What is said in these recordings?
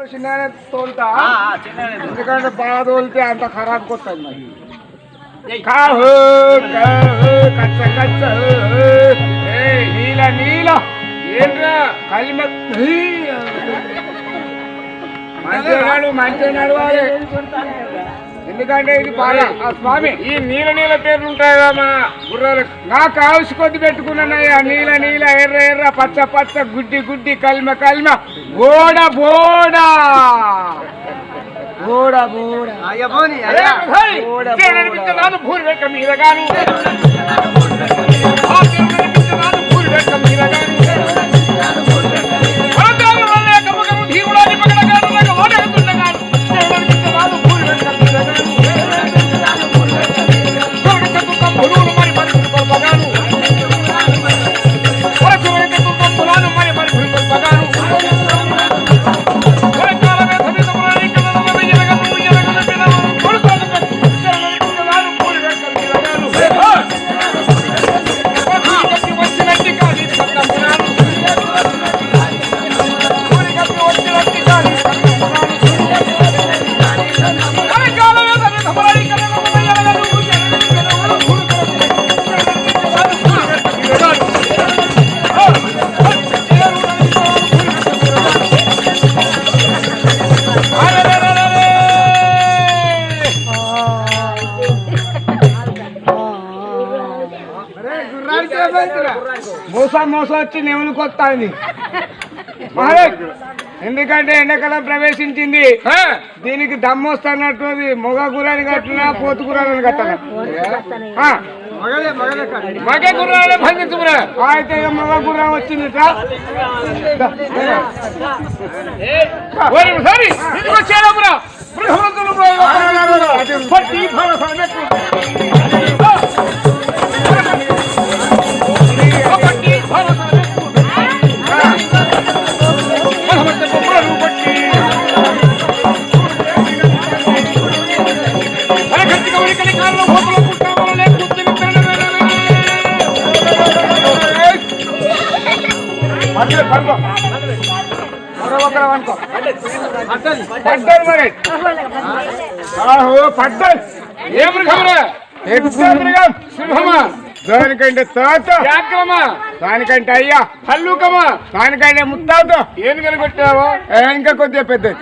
చిన్నగానే తోలుతా ఆ, ఆ, చిన్నగానే తోలు. ఎందుకంటే బాగా తోలితే అంత ఖరాబ్ కొత్తది మరి ఏయ్. కాహు కాహు కచ్చ కచ్చ ఏయ్, నీల నీల ఏంట్రా కలిమ మంచిగా నడు మంచిగా నడవాలి ఎందుకంటే ఇది బాగా ఆ స్వామి ఈ నీల నీల పేర్లు ఉంటాయి కదా మన గుర్రాలకు. నాకు కావసి కొద్ది పెట్టుకున్నానయ్యా. నీల నీల ఎర్ర ఎర్ర పచ్చ పచ్చ గుడ్డి గుడ్డి కలిమ కలిమ. బోడ బోడ. బోడ బోడ. అరే, మోసం మోసం వచ్చి కొత్తాంది మహారాజ్ ఎందుకంటే ఎండాకాలం ప్రవేశించింది. దీనికి దమ్ము వస్తున్నట్టు మొగ గురాన్ని కట్టినా పోతు గురాన్ని కట్టాలి మగ గుర్రాన్ని బంధించుకురా అయితే మగ గుర్రం వచ్చింది సరి బృహమంతులు మరి. ఆహో ఏ మృగం సింహమా? దానికంటే తాత. వ్యాక్రమా దానికంటే అయ్యా. హల్లుకమా? దానికంటే ముత్తాత. ఏం కనుగొట్టావో ఇంకా కొద్దిగా పెద్దది.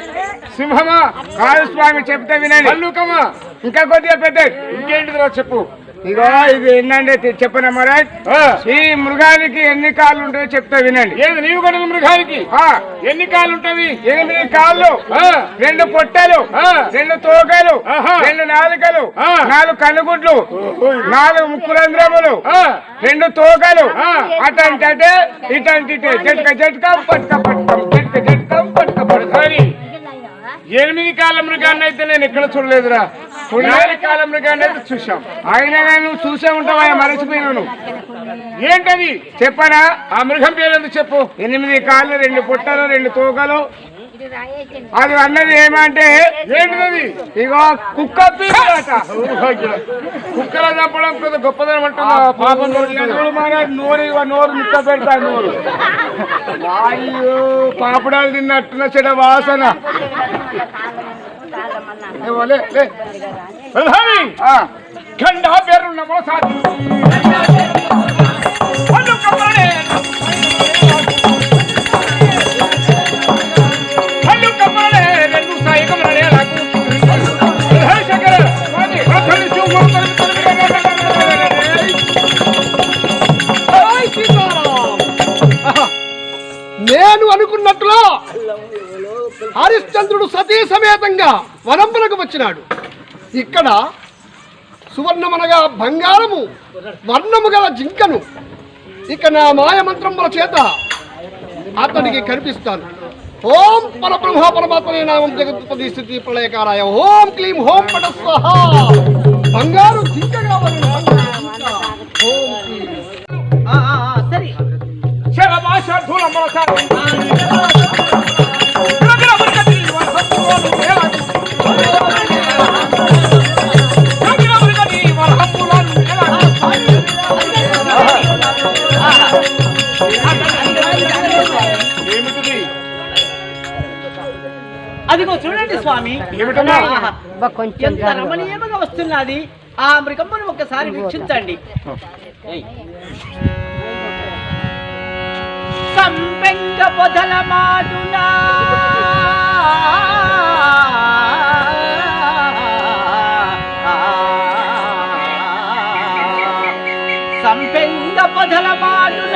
సింహమా? కాదు స్వామి చెప్తే వినండి. హల్లుకమా? ఇంకా కొద్దిగా పెద్దది. ఇంకేంటిదో చెప్పు? ఇగో ఇది ఏంటంటే చెప్పన మహారాజ్ ఈ మృగానికి ఎన్ని కాళ్ళు ఉంటాయో చెప్తా వినండి. ఏది? నీవు కొన్న మృగానికి? ఎన్ని కాళ్ళు ఉంటవి ఎనిమిది కాళ్ళు రెండు పొట్టలు రెండు తోకలు రెండు నాలుకలు నాలుగు కనుగుడ్లు నాలుగు ముక్కురంధ్రములు రెండు తోకలు. అటంటే అంటే ఇటంటే ఇటే. జట్క జట్క పట్క పట్కం జట్క జట్కం పట్క పట్కం. ఎనిమిది కాళ్ళ మృగాన్ని అయితే నేను ఎక్కడ చూడలేదురా. నాలుగు కాళ్ళ మృగాన్ని అయితే చూసాం అయినా కానీ నువ్వు చూసే ఉంటావా? మరచిపోయినావు నువ్వు. ఏంటది? చెప్పనా? ఆ మృగం పేరు ఎందుకు చెప్పు? ఎనిమిది కాళ్ళు రెండు పుట్టలు రెండు తోకలు. అది అన్నది ఏమంటే ఏంటిది ఇగో కుక్క పీట కుక్కల చంపడం కొంత గొప్పదనం అంటున్నా. పాపం నోరు మహారాజ్ నోరు ఇగో నోరు ముక్క పెడతా నోరు. అయ్యో పాపడాలు తిన్నట్టున్న చెడ వాసన. ఏవో లే, లే. హరిశ్చంద్రుడు సతీ సమేతంగా వనంపులకు వచ్చినాడు. ఇక్కడ సువర్ణమనగా బంగారము వర్ణము గల జింకను ఇక నా మాయమంత్రముల చేత అతనికి కనిపిస్తాను. ఓం పరబ్రహ్మ పరమాత్మనే నామం జగత్పతి స్థితి ప్రళయకారాయ. ఓం క్లీం హోం పట స్వహ. బంగారు జింక. కావాలి సరే. స్వామి. ఎంత రమణీయంగా వస్తున్నది. ఆ మృగమ్మను ఒక్కసారి వీక్షించండి. సంపెంగ పొదల మాటునా. సంపెంగ పొదల మాటున.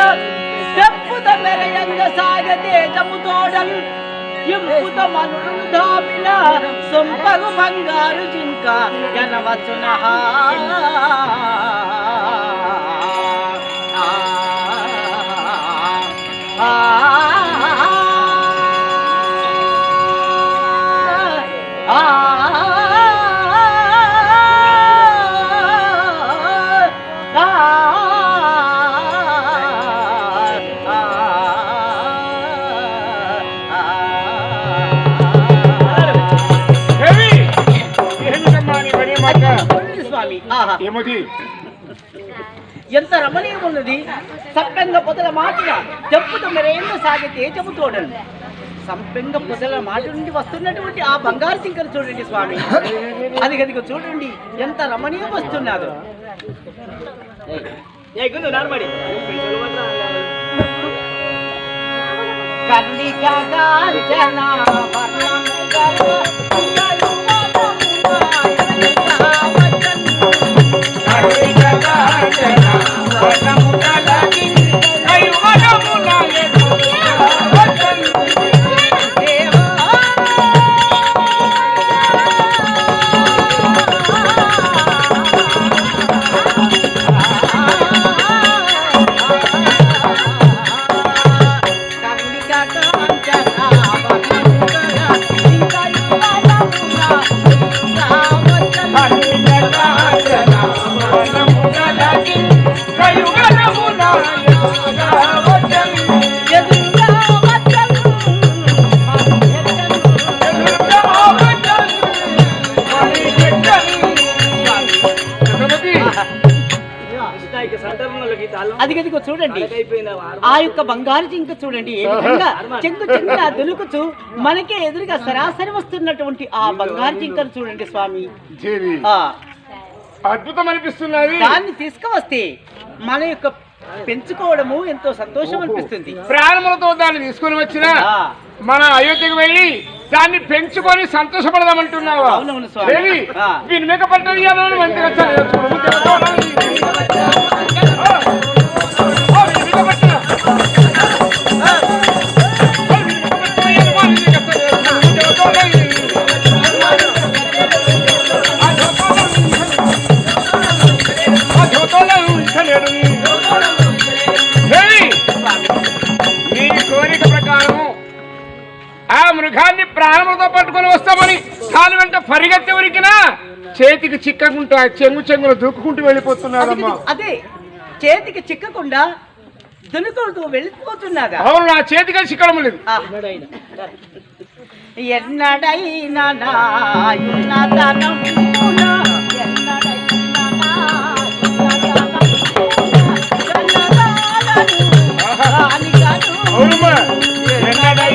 తెప్పుత మెరయంగ సాగతే తోడల్. ఇంపుత మనుడు దామిన సొంపగు బంగారు జింక ఎనవచ్చున దేవి ఏమిటి ఎంత రమణీయం ఉన్నది సంపెంగ పొదల మాటగా చెప్పుతూ మెరేందు సాగితే చెబుతోడను సంపెంగ పొదల మాట నుండి వస్తున్నటువంటి ఆ బంగారు జింకను చూడండి స్వామి. అది గదిగో చూడండి ఎంత రమణీయం వస్తున్నదో. కన్నిక అది గదిగో చూడండి ఆ యొక్క బంగారు జింక చూడండి. ఏ విధంగా చెంగు చెంగున దులుకుతూ మనకే ఎదురుగా సరాసరి వస్తున్నటువంటి ఆ బంగారు జింకను చూడండి స్వామి. అద్భుతం అనిపిస్తున్నది దాన్ని తీసుకువస్తే మన యొక్క పెంచుకోవడము ఎంతో సంతోషం అనిపిస్తుంది. ప్రాణములతో దాన్ని తీసుకుని వచ్చిన మన అయోధ్యకు వెళ్ళి దాన్ని పెంచుకొని సంతోషపడదామంటున్నావా. దేవి. దీని మీద పట్టది చేతికి చిక్కకుంటా చెంగు చెంగులు దూకుకుంటూ వెళ్ళిపోతున్నారమ్మా. గది- అదే చేతికి చిక్కకుండా దునుకుతూ వెళ్ళిపోతున్నాగా. అవును నా చేతికి చిక్కడం లేదు. ఎన్నడైనా అవునమ్మా. ఎన్నడైనా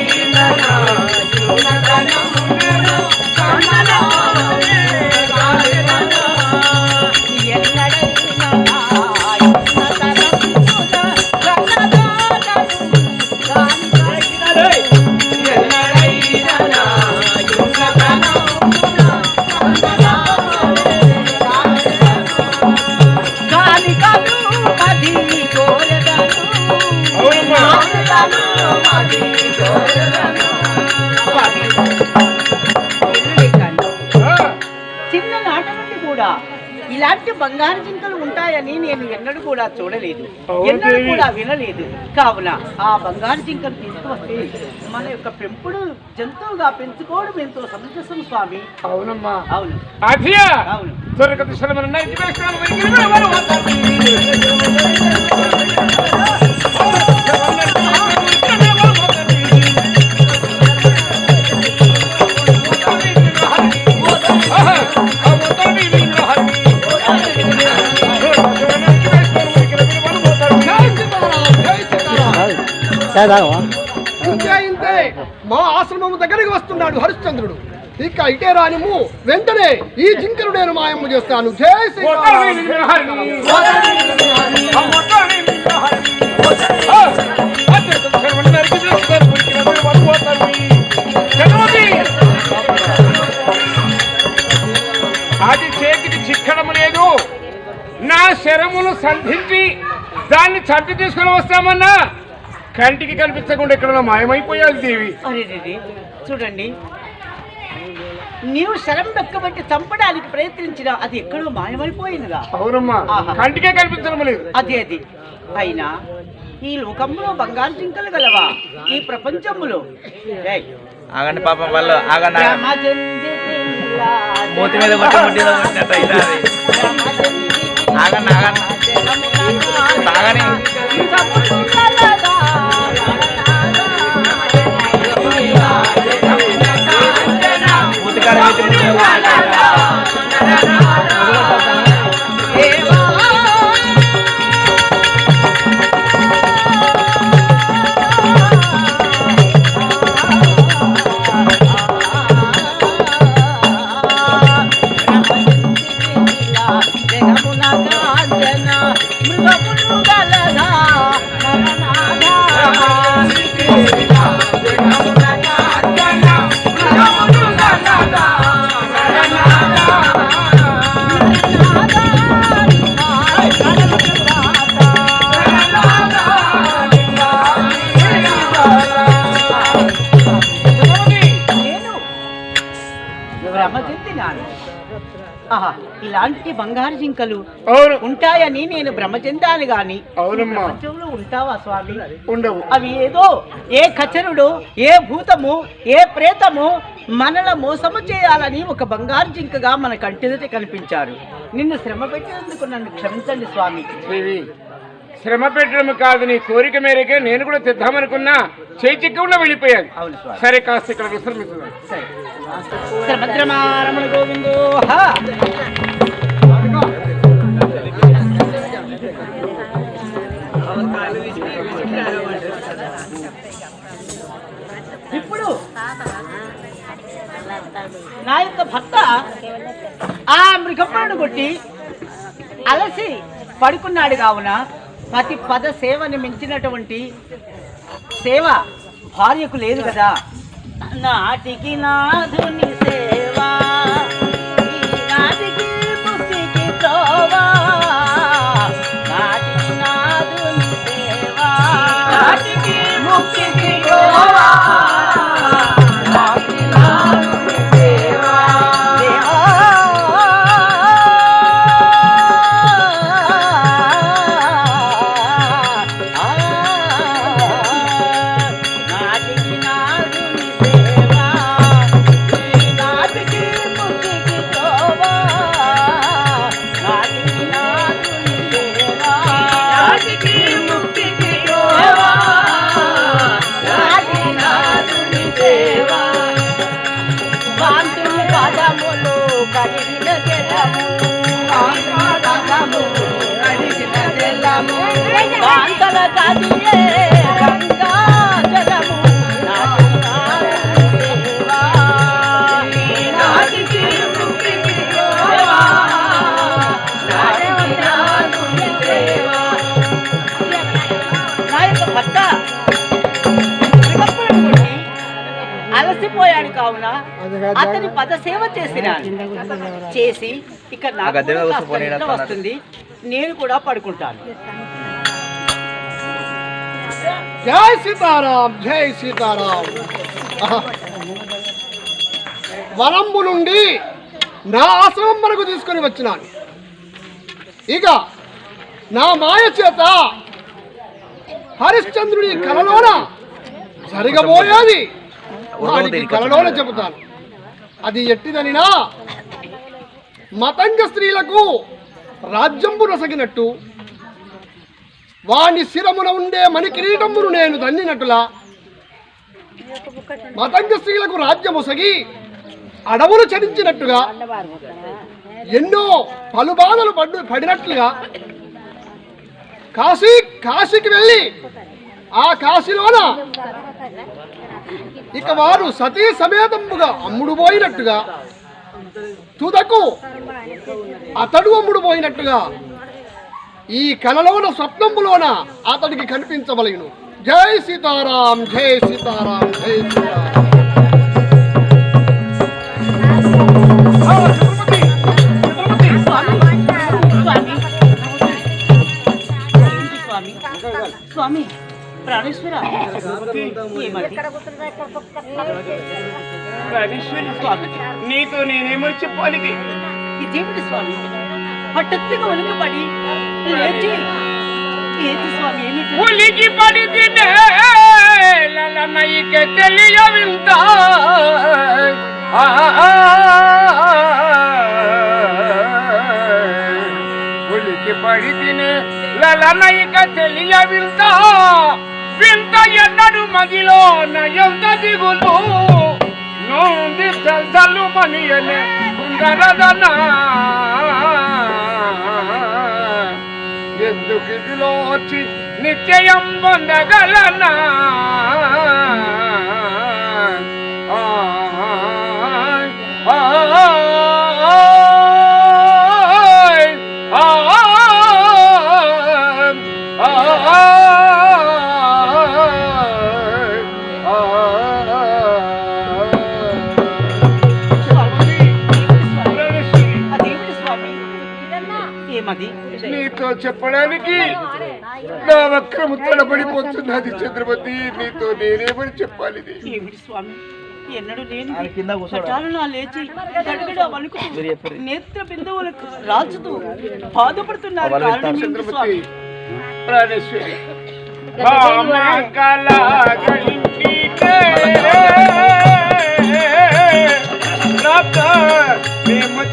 చూడలేదు. ఎన్నడూ. కూడా వినలేదు. కావున ఆ బంగారు జింకలు తీసుకువస్తే మన యొక్క పెంపుడు జంతువుగా పెంచుకోవడం ఎంతో సమంజసం స్వామి. అవునమ్మా. అవును. అవును. దొరకదు శ్రమణ ఇంతే ఇంతే. మా ఆశ్రమం దగ్గరికి వస్తున్నాడు హరిశ్చంద్రుడు. ఇక ఇటే రానిము వెంటనే ఈ జింకను నేను మాయమ్మ చేస్తాను. జై అది చేతికి చిక్కడం లేదు. నా శరమును సంధించి దాన్ని చంపి తీసుకుని వస్తామన్నా? కంటికి కనిపించకుండా ఇక్కడ మాయమైపోయాది దేవి? అరే చూడండి. నీవు శరం దక్కబట్టి చంపడానికి ప్రయత్నించిన అది ఎక్కడో మాయమైపోయిందిగా అవునమ్మా ఆహా. కంటికే కనిపించడం లేదు. అది అది. అయినా ఈ లోకంలో బంగారు జింకలు గలవా? ఈ ప్రపంచములో ఏయ్, ఆగండి పాపం వాళ్ళు మూతి మీద కొట్టి ఆగండి ఆగండి. நடந்து భ్రమ చెందినాను ఆహా ఇలాంటి బంగారు జింకలు ఉంటాయని నేను భ్రమ చెందాను గాని ప్రపంచంలో ఉంటావా స్వామి? ఉండవు. అవి ఏదో ఏ ఖచరుడు ఏ భూతము ఏ ప్రేతము మనల మోసము చేయాలని ఒక బంగారు జింకగా మన కంటిదట కనిపించారు. నిన్ను శ్రమ పెట్టినందుకు నన్ను క్షమించండి స్వామి. శ్రమ పెట్టడం కాదు నీ కోరిక మేరకే నేను కూడా తెద్దామనుకున్నా చిక్కకుండా వెళ్ళిపోయాను. సరే కాస్త ఇక్కడ విశ్రమిస్తున్నాను. సరే. శ్రమద్రమారమణ గోవిందో. హా. ఇప్పుడు నా యొక్క భర్త ఆ మృగమ్మను కొట్టి అలసి పడుకున్నాడు కావున ప్రతి పద సేవని మించినటువంటి సేవ భార్యకు లేదు కదా. నాటికి నాధుని సేవా. అలసిపోయాడు కావున అతని పద సేవ చేసిన చేసి ఇక్కడ ఆ నాకు వస్తుంది నేను కూడా పడుకుంటాను. జై సీతారాం జై సీతారాం. వనంబు నుండి నా ఆశ్రమం మనకు తీసుకొని వచ్చినాను. ఇక నా మాయ చేత హరిశ్చంద్రుడి కలలోన జరగబోయేది వారికి కలలోన చెబుతాను. అది ఎట్టిదనినా మతంగ స్త్రీలకు రాజ్యంబు నొసగినట్టు వాని శిరమున ఉండే మణి కిరీటమును నేను దన్నినట్టులా మతంగ స్త్రీలకు రాజ్యమొసగి అడవులు చరించినట్టుగా ఎన్నో పలు బాధలు పడు పడినట్లుగా కాశీ కాశీకి వెళ్ళి ఆ కాశీలోన ఇక వారు సతీ సమేతంబుగా అమ్ముడు పోయినట్టుగా తుదకు అతడు అమ్ముడు పోయినట్టుగా ఈ కలలోన స్వప్నంబులోన అతడికి కనిపించవలెను. జై సీతారాం జై సీతారాం జై సీతారాం స్వామి. స్వామి స్వామి. స్వామి ప్రాణేశ్వర రాజేశ్వరి నీతో నేనేమో చెప్పాలి ఇది? ఇదేమిటి స్వామి? பட்டத்துக்கு ஒழுங்கு படி ஏற்றி ஏற்றி சுவாமி ஒழுங்கி படித்தினேக்கு தெளியவிந்த ஒழுங்கி படித்தினே லலனைக்க தெளியவிந்த விந்த என்னடு மகிழோ நயந்த திகுலோ நோந்தி தல்தலு மணியனே சுந்தரதனா ఎందుకు వచ్చి నిత్యం పొందగలనా చెప్పడానికి నా వక్రము తడబడిపోతున్నది చంద్రమతి నీతో నేనేమని చెప్పాలి స్వామి? ఎన్నడూ లేచి వణుకు నేత్ర బిందువులకు రాజుతూ బాధపడుతున్నారు చంద్రమతి ప్రాణేశ్వరి రాత మేము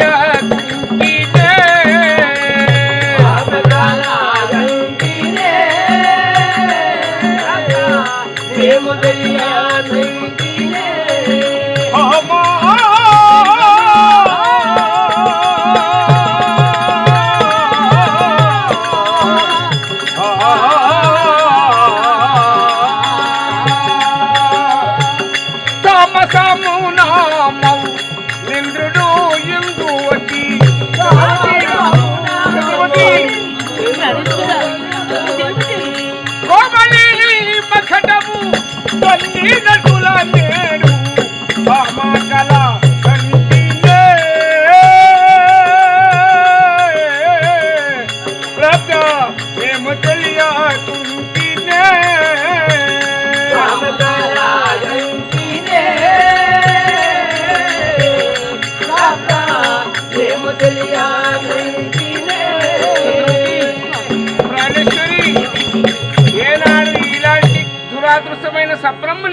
మేము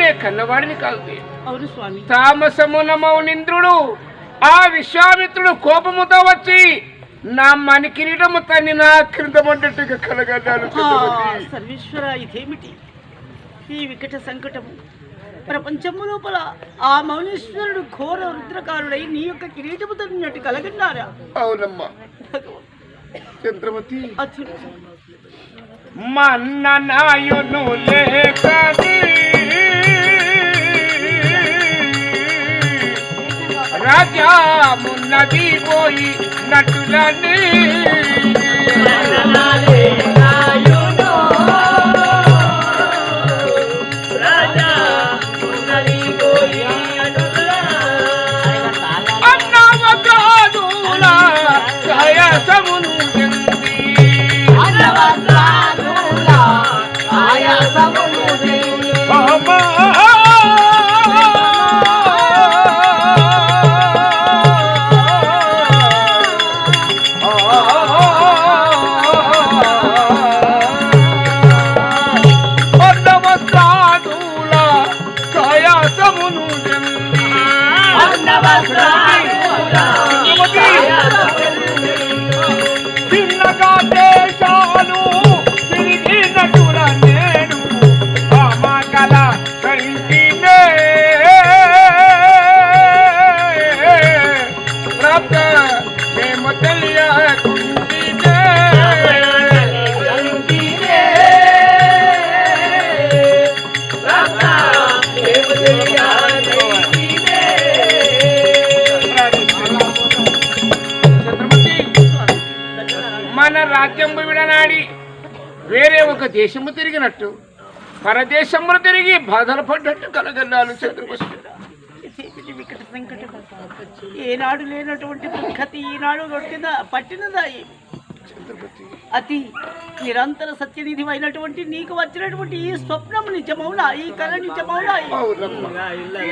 సప్రమ్మునే కన్నవాడిని కాదు. అవును స్వామి. తామసమునమౌనింద్రుడు ఆ విశ్వామిత్రుడు కోపముతో వచ్చి నా మణి కిరీటము తన్ని నా క్రిందమంటట్టుగా చంద్రమతి. సర్వేశ్వర ఇదేమిటి? ఈ వికట సంకటము. ప్రపంచము లోపల ఆ మౌనేశ్వరుడు ఘోర రుద్రకారుడై నీ యొక్క కిరీటము తగినట్టు కలగన్నారా? అవునమ్మా. చంద్రమతి అచ్చుడు మన్ననాయును లేకది முன்னதி போய் நட்டுலனே కయాసమును చెంది ఒక దేశము తిరిగినట్టు పరదేశములు తిరిగి బాధలు పడ్డట్టు వికట సంకటం ఏనాడు లేనటువంటి దుఃఖతి ఈనాడు కొట్టిన పట్టినదా? అతి నిరంతర సత్యనిధి అయినటువంటి నీకు వచ్చినటువంటి ఈ స్వప్నం నిజమౌనా ఈ కళ నిజమౌనా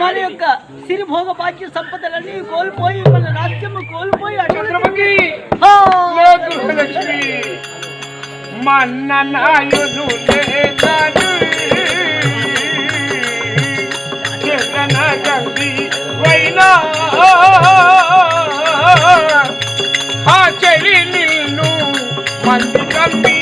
మన యొక్క సిరిభోగ భాగ్య సంపదలన్నీ కోల్పోయి మన రాజ్యము కోల్పోయి అటువంటి చంద్రముఖి హా! నా గృహలక్ష్మి మన్ననాయును లేనాడు జగన గంది వైనా ఆ చెలి నిన్ను మంది కమ్మి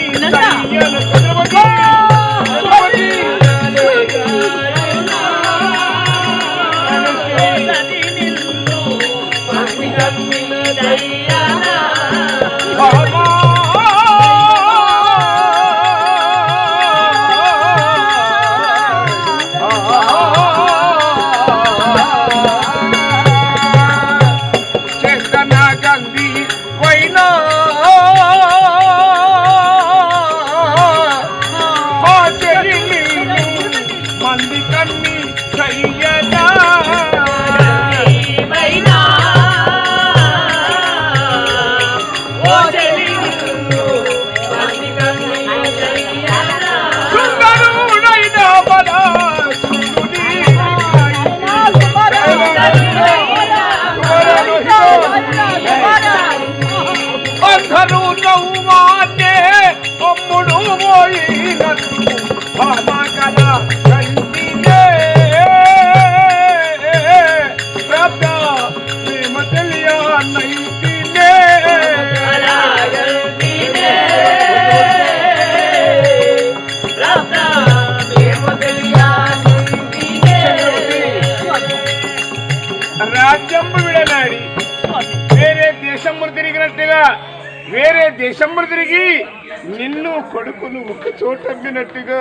కొడుకును ఒక చోట అమ్మినట్టుగా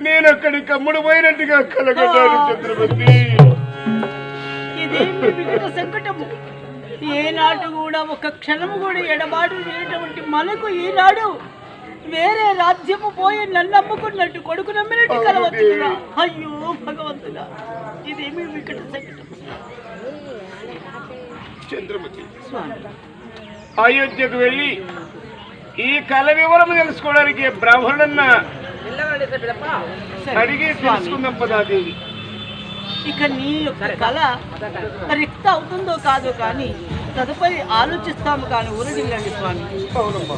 నేను అక్కడి కమ్ముడు పోయినట్టుగా కలగడాను చంద్రపతి సంకటము. ఏనాడు కూడా ఒక క్షణము కూడా ఎడబాటు లేనటువంటి మనకు ఈనాడు వేరే రాజ్యము పోయి నన్ను నమ్ముకున్నట్టు కొడుకు నమ్మినట్టు కలవచ్చురా అయ్యో భగవంతుడా. ఇదేమి వికట సంకటం. చంద్రమతి అయోధ్యకు వెళ్ళి ఈ కళ వివరం తెలుసుకోవడానికి బ్రాహ్మణన్న అడిగి తెలుసుకుందాం పదాదేవి ఇక నీ యొక్క కళ రిక్త అవుతుందో కాదో కానీ తదుపరి ఆలోచిస్తాము కానీ ఊరడిల్లండి స్వామి. అవునమ్మా.